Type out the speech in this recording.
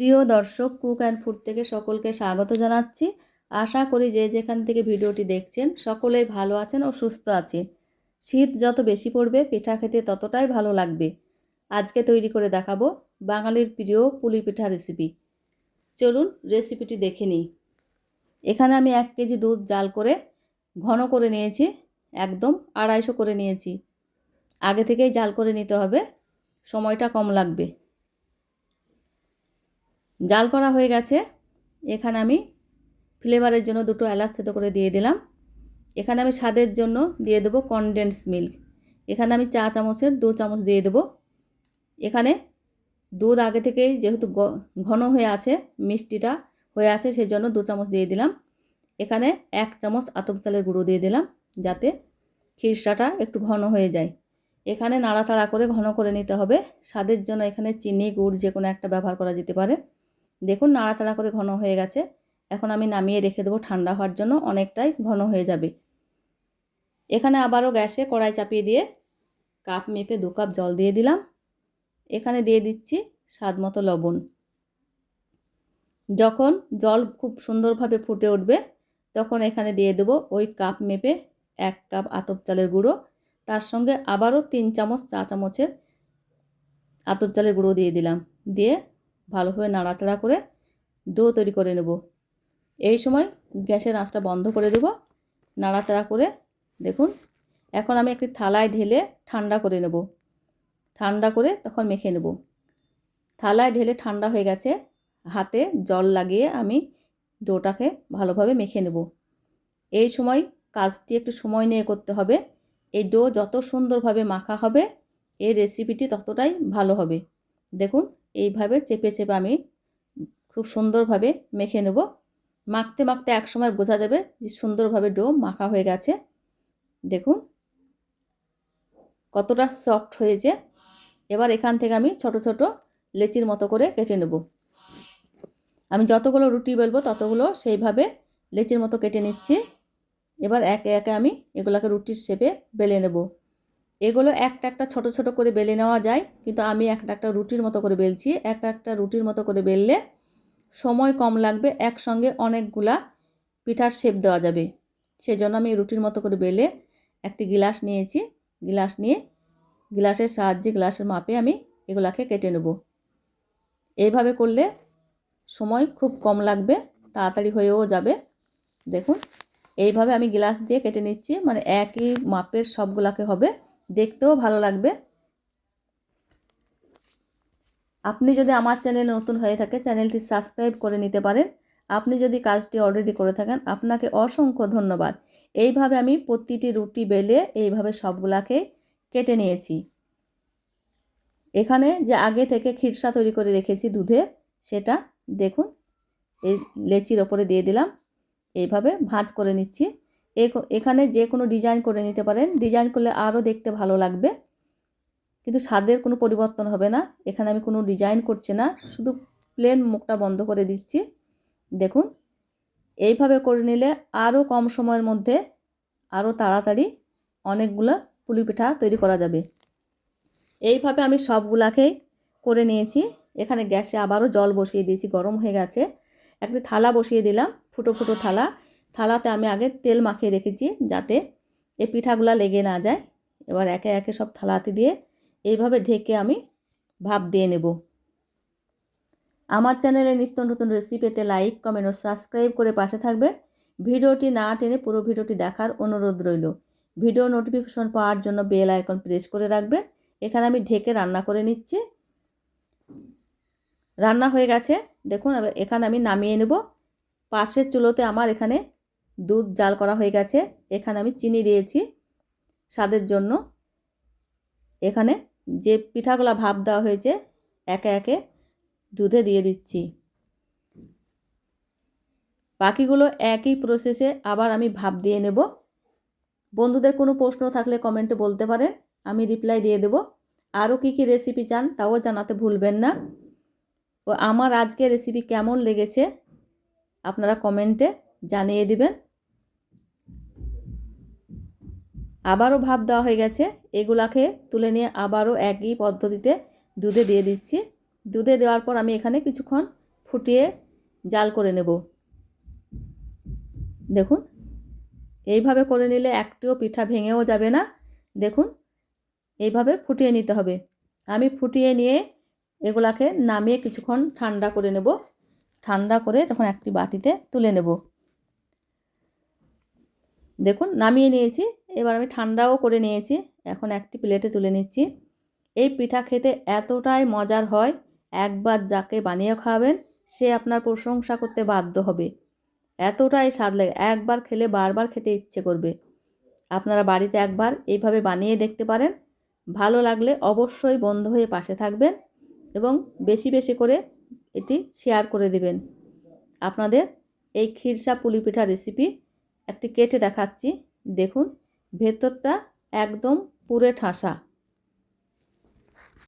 প্রিয় দর্শক cook and food থেকে সকলকে স্বাগত জানাচ্ছি। আশা করি যে যেখান থেকে ভিডিওটি দেখছেন, সকলেই ভালো আছেন ও সুস্থ আছেন। শীত যত বেশি পড়বে, পিঠা খেতে ততটাই ভালো লাগবে। আজকে তৈরি করে দেখাবো বাঙালির প্রিয় পুলি পিঠা রেসিপি চলুন রেসিপিটি দেখে নিই। এখানে আমি এক কেজি দুধ জাল করে ঘন করে নিয়েছি, একদম আড়াইশো করে নিয়েছি। আগে থেকেই জাল করে নিতে হবে, সময়টা কম লাগবে। জাল করা হয়ে গেছে। এখানে আমি ফ্লেভারের জন্য দুটো এলাচ থেতো করে দিয়ে দিলাম। এখানে আমি স্বাদের জন্য দিয়ে দেবো কনডেন্স মিল্ক এখানে আমি চা চামচের দু চামচ দিয়ে দেবো। এখানে দুধ আগে থেকেই যেহেতু ঘন হয়ে আছে, মিষ্টিটা হয়ে আছে সেই জন্য দু চামচ দিয়ে দিলাম। এখানে এক চামচ আতপ চালের গুঁড়ো দিয়ে দিলাম, যাতে খিরসাটা একটু ঘন হয়ে যায়। এখানে নাড়াচাড়া করে ঘন করে নিতে হবে। স্বাদের জন্য এখানে চিনি, গুড় যে কোনো একটা ব্যবহার করা যেতে পারে। দেখুন নাড়াচাড়া করে ঘন হয়ে গেছে। এখন আমি নামিয়ে রেখে দেবো ঠান্ডা হওয়ার জন্য, অনেকটাই ঘন হয়ে যাবে। এখানে আবারও গ্যাসে কড়াই চাপিয়ে দিয়ে কাপ মেপে দু কাপ জল দিয়ে দিলাম। এখানে দিয়ে দিচ্ছি স্বাদ মতো লবণ। যখন জল খুব সুন্দরভাবে ফুটে উঠবে, তখন এখানে দিয়ে দেবো ওই কাপ মেপে এক কাপ আতপ চালের গুঁড়ো। তার সঙ্গে আবারও তিন চামচ চা চামচের আতপ চালের গুঁড়ো দিয়ে দিলাম। দিয়ে ভালোভাবে নাড়াচাড়া করে ডো তৈরি করে নেব। এই সময় গ্যাসের আঁচটা বন্ধ করে দেব। নাড়াচাড়া করে দেখুন, এখন আমি একটি থালায় ঢেলে ঠান্ডা করে নেব। ঠান্ডা করে তখন মেখে নেব। থালায় ঢেলে ঠান্ডা হয়ে গেছে, হাতে জল লাগিয়ে আমি ডোটাকে ভালোভাবে মেখে নেব। এই সময় কাজটি একটু সময় নিয়ে করতে হবে। এই ডো যত সুন্দরভাবে মাখা হবে, এই রেসিপিটি ততটাই ভালো হবে। দেখুন এইভাবে চেপে চেপে আমি খুব সুন্দরভাবে মেখে নেব। মাখতে মাখতে এক সময় বোঝা যাবে যে সুন্দরভাবে ডো মাখা হয়ে গেছে। দেখুন। কতটা সফট হয়েছে। এবার এখান থেকে আমি ছোট ছোট লেচির মতো করে কেটে নেব। আমি যতগুলো রুটি বেলবো ততগুলো সেইভাবে লেচির মতো কেটে নিচ্ছি। এবার একে একে আমি এগুলোকে রুটির শেপে বেলে নেব। এগুলো একটা একটা ছোট ছোট করে বেলে নেওয়া যায়। কিন্তু আমি একটা একটা রুটির মতো করে বেলছি। একটা একটা রুটির মতো করে বেললে সময় কম লাগবে। একসঙ্গে অনেকগুলা পিঠার শেপ দেওয়া যাবে। সেই জন্য আমি রুটির মতো করে বেলে একটি গিলাস নিয়েছি। গিলাস নিয়ে গিলাসের সাহায্যে, গ্লাসের মাপে আমি এগুলাকে কেটে নেব। এইভাবে করলে সময় খুব কম লাগবে, তাড়াতাড়ি হয়েও যাবে। দেখুন, এইভাবে আমি গ্লাস দিয়ে কেটে নিচ্ছি। মানে একই মাপের সবগুলাকে হবে। দেখতেও ভালো লাগবে। আপনি যদি আমার চ্যানেল নতুন হয়ে থাকে, চ্যানেলটি সাবস্ক্রাইব করে নিতে পারেন। আপনি যদি কাজটি অলরেডি করে থাকেন, আপনাকে অসংখ্য ধন্যবাদ। এইভাবে আমি প্রতিটি রুটি বেলে এইভাবে সবগুলাকে কেটে নিয়েছি। এখানে যে আগে থেকে খিরসা তৈরি করে রেখেছি দুধে, সেটা দেখুন, এই লেচির ওপরে দিয়ে দিলাম। এইভাবে ভাঁজ করে নিচ্ছি। এখানে যে কোনো ডিজাইন করে নিতে পারেন। ডিজাইন করলে আরও দেখতে ভালো লাগবে। কিন্তু স্বাদের কোনো পরিবর্তন হবে না। এখানে আমি কোনো ডিজাইন করছি না। শুধু প্লেন মুখটা বন্ধ করে দিচ্ছি। দেখুন। এইভাবে করে নিলে আরও কম সময়ের মধ্যে আরও তাড়াতাড়ি অনেকগুলো পুলি পিঠা তৈরি করা যাবে। এইভাবে আমি সবগুলাকেই করে নিয়েছি। এখানে গ্যাসে আবারও জল বসিয়ে দিয়েছি। গরম হয়ে গেছে। একটি থালা বসিয়ে দিলাম। ফুটো ফুটো থালা। থালাতে আমি আগে তেল মাখিয়ে রেখেছি যাতে এই পিঠাগুলা লেগে না যায়। এবার একে একে সব থালাতে দিয়ে এইভাবে ঢেকে আমি ভাপ দিয়ে নেব। আমার চ্যানেলে নিত্য নতুন রেসিপি পেতে লাইক কমেন্ট ও সাবস্ক্রাইব করে পাশে থাকবেন। ভিডিওটি না টেনে পুরো ভিডিওটি দেখার অনুরোধ রইল। ভিডিও নোটিফিকেশন পাওয়ার জন্য বেল আইকন প্রেস করে রাখবেন। এখানে আমি ঢেকে রান্না করে নিচ্ছি। রান্না হয়ে গেছে। দেখুন এখানে আমি নামিয়ে নেব। পাশের চুলোতে আমার এখানে দুধ জাল করা হয়ে গেছে। এখানে আমি চিনি দিয়েছি স্বাদের জন্য। এখানে যে পিঠাগুলা ভাপ দেওয়া হয়েছে, একে একে দুধে দিয়ে দিচ্ছি। বাকিগুলো একই প্রসেসে আবার আমি ভাপ দিয়ে নেব। বন্ধুদের কোনো প্রশ্ন থাকলে কমেন্টে বলতে পারেন, আমি রিপ্লাই দিয়ে দেব। আরও কী কী রেসিপি চান তাও জানাতে ভুলবেন না। ও আমার আজকে রেসিপি কেমন লেগেছে, আপনারা কমেন্টে জানিয়ে দিবেন। আবারও ভাপ দেওয়া হয়ে গেছে। এগুলাকে তুলে নিয়ে আবারও একই পদ্ধতিতে দুধে দিয়ে দিচ্ছি। দুধে দেওয়ার পর আমি এখানে কিছুক্ষণ ফুটিয়ে জাল করে নেব। দেখুন, এইভাবে করে নিলে একটিও পিঠা ভেঙেও যাবে না। দেখুন, এইভাবে ফুটিয়ে নিতে হবে। আমি ফুটিয়ে নিয়ে এগুলাকে নামিয়ে কিছুক্ষণ ঠান্ডা করে নেব। ঠান্ডা করে তখন একটি বাটিতে তুলে নেব। দেখুন, নামিয়ে নিয়েছি। এবার আমি ঠান্ডাও করে নিয়েছি। এখন একটি প্লেটে তুলে নিচ্ছি। এই পিঠা খেতে এতটাই মজার হয়, একবার যাকে বানিয়ে খাওয়াবেন, সে আপনার প্রশংসা করতে বাধ্য হবে। এতটাই স্বাদ লাগে, একবার খেলে বারবার খেতে ইচ্ছে করবে। আপনারা বাড়িতে একবার এইভাবে বানিয়ে দেখতে পারেন। ভালো লাগলে অবশ্যই বন্ধ হয়ে পাশে থাকবেন এবং বেশি বেশি করে এটি শেয়ার করে দেবেন। আপনাদের এই ক্ষীরসা পুলি পিঠা রেসিপি একটি কেটে দেখাচ্ছি। দেখুন ভেতরটা একদম পুরে ঠাসা।